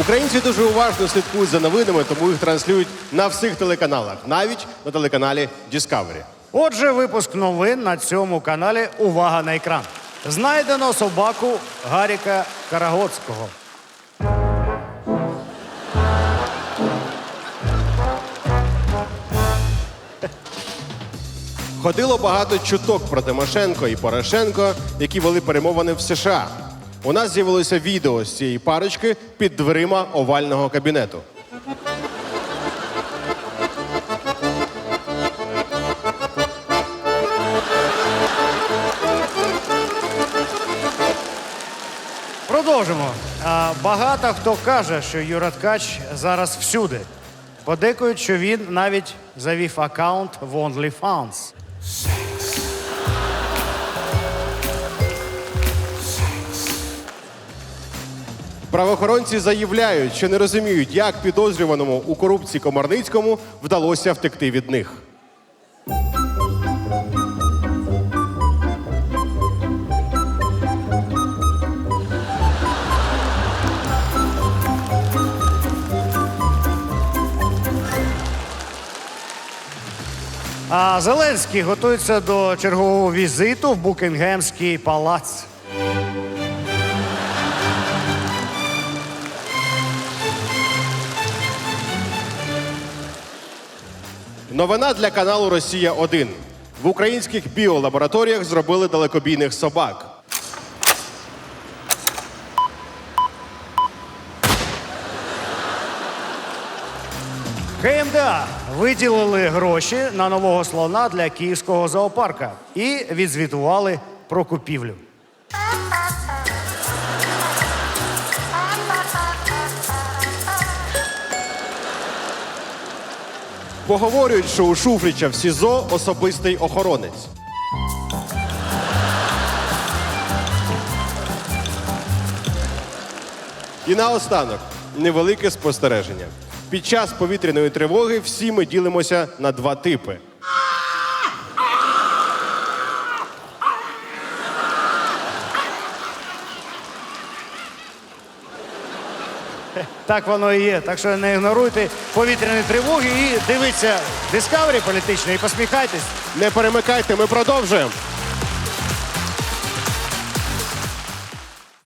Українці дуже уважно слідкують за новинами, тому їх транслюють на всіх телеканалах, навіть на телеканалі Discovery. Отже, випуск новин на цьому каналі Увага на екран. Знайдено собаку Гаріка Карагоцького. Ходило багато чуток про Тимошенко і Порошенко, які вели перемовини в США. У нас з'явилося відео з цієї парочки під дверима овального кабінету. Продовжимо. Багато хто каже, що Юра Ткач зараз всюди. Подекують, що він навіть завів аккаунт в OnlyFans. Правоохоронці заявляють, що не розуміють, як підозрюваному у корупції Комарницькому вдалося втекти від них. А Зеленський готується до чергового візиту в Букінгемський палац. Новина для каналу Росія 1 В українських біолабораторіях зробили далекобійних собак. КМДА виділили гроші на нового слона для київського зоопарка і відзвітували про купівлю. Поговорюють, що у Шуфрича в СІЗО особистий охоронець. І наостанок невелике спостереження. Під час повітряної тривоги всі ми ділимося на два типи. Так воно і є. Так що не ігноруйте повітряні тривоги і дивіться Discovery політичне і посміхайтесь. Не перемикайте, ми продовжуємо.